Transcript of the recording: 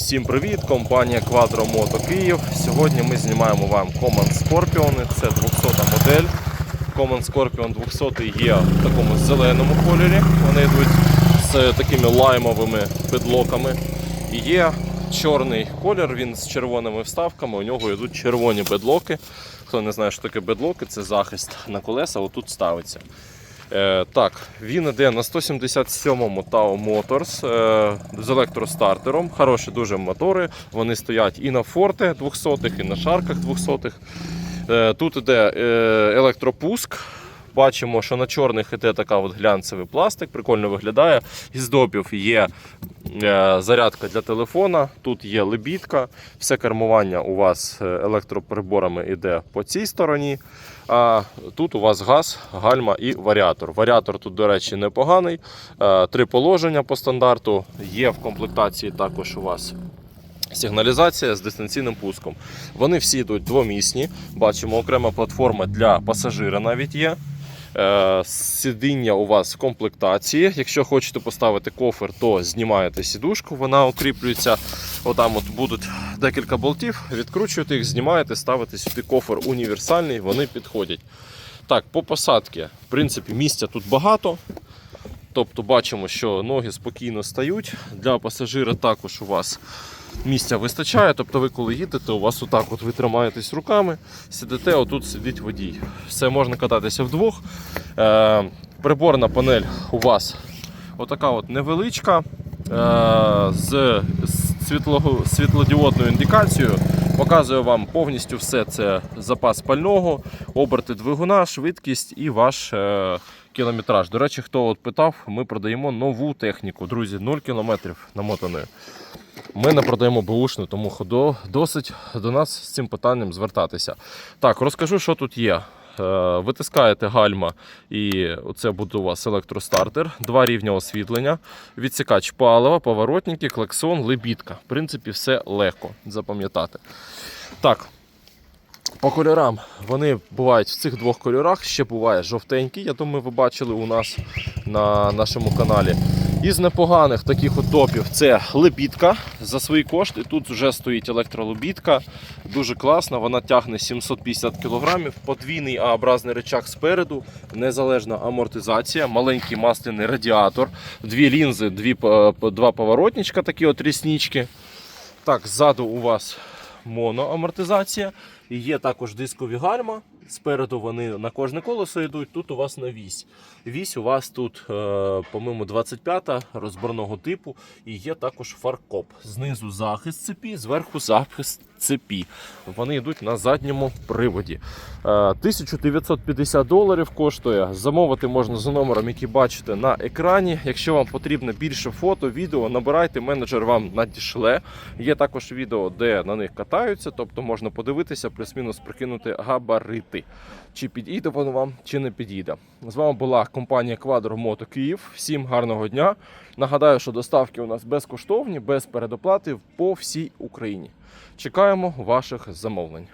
Всім привіт! Компанія Quadro Moto Київ. Сьогодні ми знімаємо вам Common Scorpion. Це 200 модель. Common Scorpion 200 є в такому зеленому кольорі. Вони йдуть з такими лаймовими педлоками. І є чорний колір, він з червоними вставками. У нього йдуть червоні бедлоки. Хто не знає, що таке бедлоки, це захист на колеса, отут ставиться. Е, так, він іде на 177-му Tao Motors е, з електростартером. Хороші дуже мотори. Вони стоять і на форте 200-х, і на шарках 200-х. Е, тут іде електропуск. Бачимо, що на чорних іде така от глянцевий пластик, прикольно виглядає. Із допів є зарядка для телефона, тут є лебідка. Все кермування у вас е, електроприборами йде по цій стороні. А тут у вас газ, гальма і варіатор. Варіатор тут, до речі, непоганий. Е, Три положення по стандарту. Є в комплектації також у вас сигналізація з дистанційним пуском. Вони всі йдуть двомісні. Бачимо, окрема платформа для пасажира навіть є. Е, Сидіння у вас в комплектації. Якщо хочете поставити кофер, то знімаєте сідушку, вона укріплюється. Отам от будуть декілька болтів, відкручуєте їх, знімаєте, ставите сюди кофер універсальний, вони підходять. Так, по посадці, в принципі, місця тут багато. Тобто бачимо, що ноги спокійно стають. Для пасажира також у вас місця вистачає. Тобто ви коли їдете, у вас отак от ви тримаєтесь руками, сидите, отут сидить водій. Все можна кататися вдвох. Е, приборна панель у вас отака от невеличка е, з світло, світлодіодною індикацією. Показує вам повністю все це запас пального, оберти двигуна, швидкість і ваш е, кілометраж. До речі, хто от питав, ми продаємо нову техніку. Друзі, 0 кілометрів намотаної. Ми не продаємо бушну, тому ходо досить до нас з цим питанням звертатися. Так, розкажу, що тут є. Е, Витискаєте гальма, і це буде у вас електростартер, два рівня освітлення, відсікач палива, поворотники, клаксон, лебідка. В принципі, все легко запам'ятати. Так, по кольорам вони бувають в цих двох кольорах. Ще буває жовтенький, я думаю, ви бачили у нас на нашому каналі. Із непоганих таких от допів це лебідка за свої кошти. Тут вже стоїть електролебідка. Дуже класна, вона тягне 750 кг, подвійний А-образний речах спереду, незалежна амортизація, маленький масляний радіатор, дві лінзи, дві, два поворотничка, такі от ріснички. Так, ззаду у вас моноамортизація. Є також дискові гальма. Спереду вони на кожне колесо йдуть, тут у вас на вісь. Вісь у вас тут, е, по-моєму, 25 розборного типу. І є також фаркоп. Знизу захист цепі, зверху захист цепі. Вони йдуть на задньому приводі. Е, 1950 доларів коштує. Замовити можна за номером, який бачите на екрані. Якщо вам потрібно більше фото, відео, набирайте, менеджер вам надішле. Є також відео, де на них катаються, тобто можна подивитися, плюс-мінус прикинути габарити. Чи підійде воно вам, чи не підійде. З вами була компанія Quadro Moto Київ. Всім гарного дня. Нагадаю, що доставки у нас безкоштовні, без передоплати по всій Україні. Чекаємо ваших замовлень.